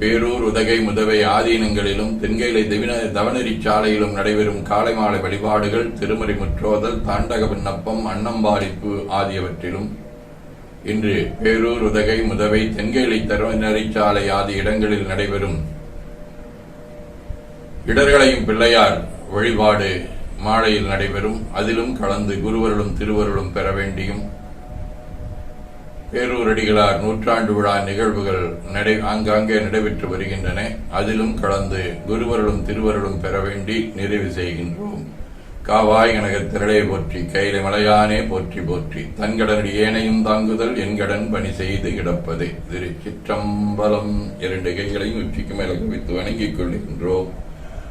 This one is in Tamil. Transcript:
பேரூர் உதகை முதவை ஆதீனங்களிலும் தென்கைலை திவின தவநெறி சாலையிலும் நடைபெறும் காலை மாலை வழிபாடுகள் திருமறை முற்றோதல் தாண்டக விண்ணப்பம் அன்னம்பாடிப்பு ஆகியவற்றிலும். இன்று பேரூர் உதகை முதவை தென்கேலி சாலை ஆகிய இடங்களில் நடைபெறும் இடர்களையும் பிள்ளையார் வழிபாடு மாலையில் நடைபெறும். அதிலும் கலந்து குருவருளும் திருவருளும் பெற வேண்டியும் பேரூரடிகளார் நூற்றாண்டு விழா நிகழ்வுகள் நடை ஆங்காங்கே நடைபெற்று வருகின்றன. அதிலும் கலந்து குருவருளும் திருவருளும் பெற வேண்டி நிறைவு செய்கின்றோம். காவாய் கனக திரளே போற்றி கையில மலையானே போற்றி போற்றி தன்கடனடி ஏனையும் தாங்குதல் என்கடன் பணி செய்து கிடப்பது. திரு சிற்றம்பலம் இரண்டு கைகளையும் உச்சிக்கு மேலே குவித்து வணங்கிக் கொள்கின்றோம்.